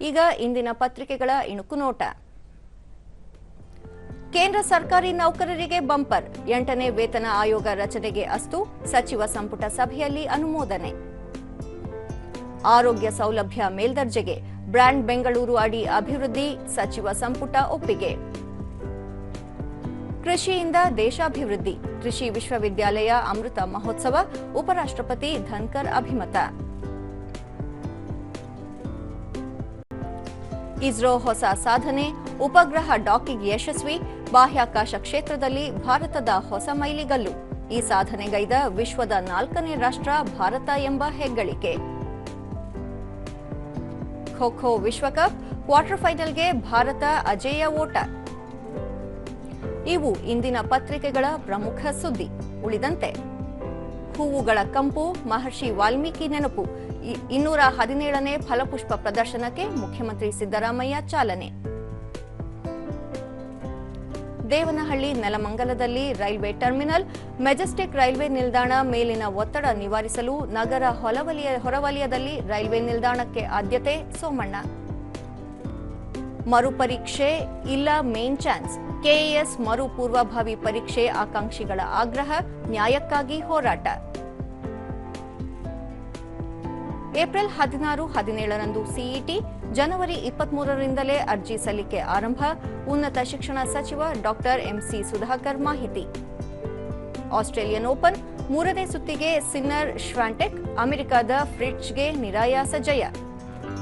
ಈಗ ಇಂದಿನ ಪತ್ರಿಕೆಗಳ ಇಣುಕು ನೋಟ ಕೇಂದ್ರ ಸರ್ಕಾರಿ ನೌಕರರಿಗೆ ಬಂಪರ್, ಎಂಟನೇ ವೇತನ ಆಯೋಗ ರಚನೆಗೆ ಅಸ್ತು, ಸಚಿವ ಸಂಪುಟ ಸಭೆಯಲ್ಲಿ ಅನುಮೋದನೆ. ಆರೋಗ್ಯ ಸೌಲಭ್ಯ ಮೇಲ್ದರ್ಜೆಗೆ, ಬ್ರ್ಯಾಂಡ್ ಬೆಂಗಳೂರು ಅಡಿ ಅಭಿವೃದ್ಧಿ, ಸಚಿವ ಸಂಪುಟ ಒಪ್ಪಿಗೆ. ಕೃಷಿಯಿಂದ ದೇಶಾಭಿವೃದ್ಧಿ, ಕೃಷಿ ವಿಶ್ವವಿದ್ಯಾಲಯ ಅಮೃತ ಮಹೋತ್ಸವ, ಉಪರಾಷ್ಟ್ರಪತಿ ಧನ್ಕರ್ ಅಭಿಮತ. ಇಸ್ರೋ ಹೊಸ ಸಾಧನೆ, ಉಪಗ್ರಹ ಡಾಕಿಂಗ್ ಯಶಸ್ವಿ, ಬಾಹ್ಯಾಕಾಶ ಕ್ಷೇತ್ರದಲ್ಲಿ ಭಾರತದ ಹೊಸ ಮೈಲಿಗಲ್ಲು. ಈ ಸಾಧನೆಗೈದ ವಿಶ್ವದ ನಾಲ್ಕನೇ ರಾಷ್ಟ್ರ ಭಾರತ ಎಂಬ ಹೆಗ್ಗಳಿಕೆ. ಖೋ ಖೋ ವಿಶ್ವಕಪ್ ಕ್ವಾರ್ಟರ್ ಫೈನಲ್ಗೆ ಭಾರತ ಅಜೇಯ ಓಟ. ಇವು ಇಂದಿನ ಪತ್ರಿಕೆಗಳ ಪ್ರಮುಖ ಸುದ್ದಿ. ಉಳಿದಂತೆ ಹೂವುಗಳ ಕಂಪು, ಮಹರ್ಷಿ ವಾಲ್ಮೀಕಿ ನೆನಪು. ಇನ್ನೂರ ಹದಿನೇಳನೇ ಫಲಪುಷ್ಪ ಪ್ರದರ್ಶನಕ್ಕೆ ಮುಖ್ಯಮಂತ್ರಿ ಸಿದ್ದರಾಮಯ್ಯ ಚಾಲನೆ. ದೇವನಹಳ್ಳಿ ನೆಲಮಂಗಲದಲ್ಲಿ ರೈಲ್ವೆ ಟರ್ಮಿನಲ್, ಮೆಜೆಸ್ಟಿಕ್ ರೈಲ್ವೆ ನಿಲ್ದಾಣ ಮೇಲಿನ ಒತ್ತಡ ನಿವಾರಿಸಲು ನಗರ ಹೊರವಲಿಯ ಹೊರವಲಯದಲ್ಲಿ ರೈಲ್ವೆ ನಿಲ್ದಾಣಕ್ಕೆ ಆದ್ಯತೆ ಸೋಮಣ್ಣ. ಮರುಪರೀಕ್ಷೆ ಇಲ್ಲ ಮೇನ್ ಚಾನ್ಸ್ ಕೆಎಎಸ್ ಮರು ಪೂರ್ವಭಾವಿ ಪರೀಕ್ಷೆ ಆಕಾಂಕ್ಷಿಗಳ ಆಗ್ರಹ, ನ್ಯಾಯಕ್ಕಾಗಿ ಹೋರಾಟ. ಏಪ್ರಿಲ್ ಹದಿನಾರು, ಹದಿನೇಳರಂದು ಸಿಇಟಿ ಜನವರಿ ಇಪ್ಪತ್ಮೂರರಿಂದಲೇ ಅರ್ಜಿ ಸಲ್ಲಿಕೆ ಆರಂಭ. ಉನ್ನತ ಶಿಕ್ಷಣ ಸಚಿವ ಡಾಕ್ಟರ್ ಎಂಸಿ ಸುಧಾಕರ್ ಮಾಹಿತಿ. ಆಸ್ಟ್ರೇಲಿಯನ್ ಓಪನ್, ಮೂರನೇ ಸುತ್ತಿಗೆ ಸಿನ್ನರ್ ಶ್ವಾಂಟೆಕ್, ಅಮೆರಿಕದ ಫ್ರಿಡ್ಜ್ಗೆ ನಿರಾಯಾಸ ಜಯ.